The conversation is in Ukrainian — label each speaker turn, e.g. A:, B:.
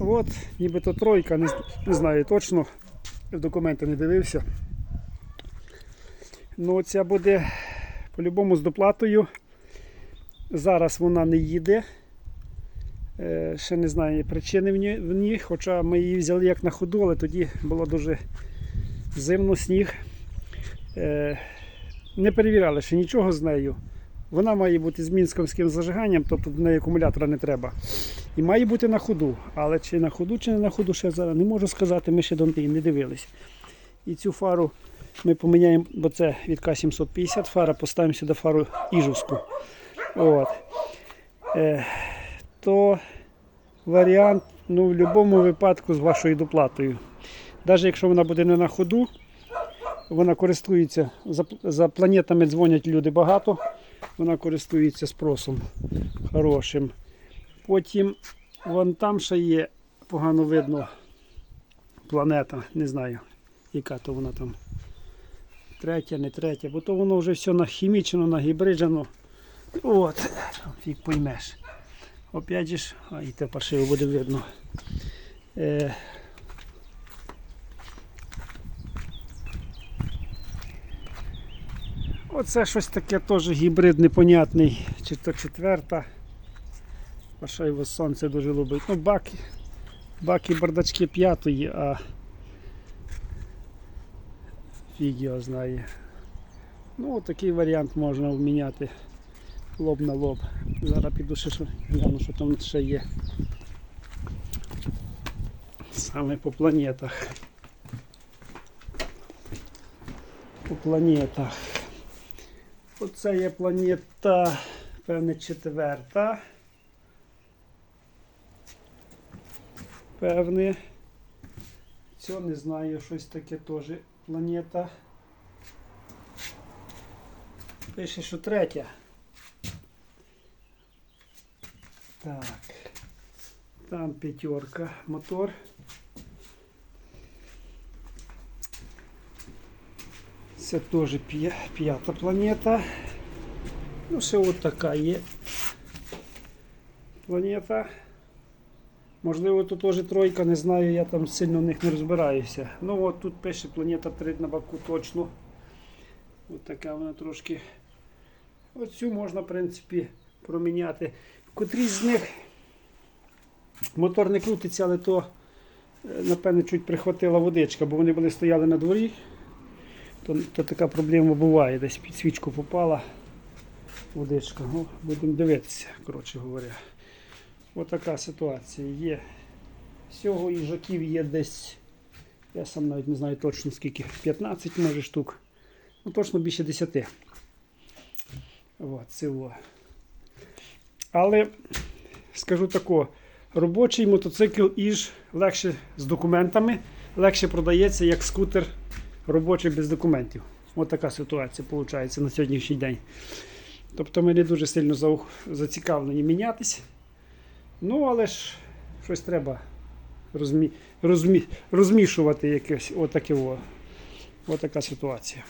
A: От, нібито тройка, не, не знаю точно, в документи не дивився. Ну, ця буде по-любому з доплатою. Зараз вона не їде. Е, ще не знаю причини в ній, хоча ми її взяли як на ходу, але тоді було дуже зимно, сніг. Е, не перевіряли ще нічого з нею. Вона має бути з мінськовським зажиганням, тобто до неї акумулятора не треба. І має бути на ходу. Але чи на ходу, чи не на ходу, ще зараз не можу сказати, ми ще до неї не дивились. І цю фару ми поміняємо, бо це від К750 фара, поставимо сюди фару Іжовську. От. Е, то варіант ну, в будь-якому випадку з вашою доплатою. Навіть якщо вона буде не на ходу, вона користується, за, за планетами дзвонять люди багато, вона користується спросом хорошим. Потім вон там ще є, погано видно, планета, не знаю, яка то вона там. Третя, не третя, бо то воно вже все нахімічено, нагібриджено. От, фіг поймеш. Опять же а і те паршиво буде видно. Е, Оце щось таке теж гібрид непонятний, чи то четверта. Пашаєво сонце дуже любить. Ну, баки, баки бардачки п'ятої, а фіг знає. Ну, такий варіант можна обміняти лоб на лоб. Зараз піду ще гляну, що там ще є. Саме по планетах. По планетах. Оце є планета, певне, четверта. Певне. Цього не знаю, щось таке теж планета. Пише, що третя. Так. Там п'ятерка мотор. Це теж п'ята планета. Ну, ще от така є планета. Можливо, тут теж тройка, не знаю, я там сильно в них не розбираюся. Ну от тут пише планета 3 на боку точно. От така вона трошки. Оцю можна, в принципі, проміняти. Котрі з них мотор не крутиться, але то, е, напевне, чуть прихватила водичка, бо вони були стояли на дворі. То, то така проблема буває. Десь під свічку попала водичка. Ну, будемо дивитися, коротше говоря. Отака ситуація є. Всього їжаків є десь, я сам навіть не знаю точно скільки, 15 може штук. Ну точно більше 10. От, цього. Але скажу тако, робочий мотоцикл Іж легше з документами, легше продається як скутер робочий без документів. Ось така ситуація виходить на сьогоднішній день. Тобто ми не дуже сильно зацікавлені мінятись. Ну, але ж щось треба розмі... Розмі... розмішувати якесь отаке. О. Отака ситуація.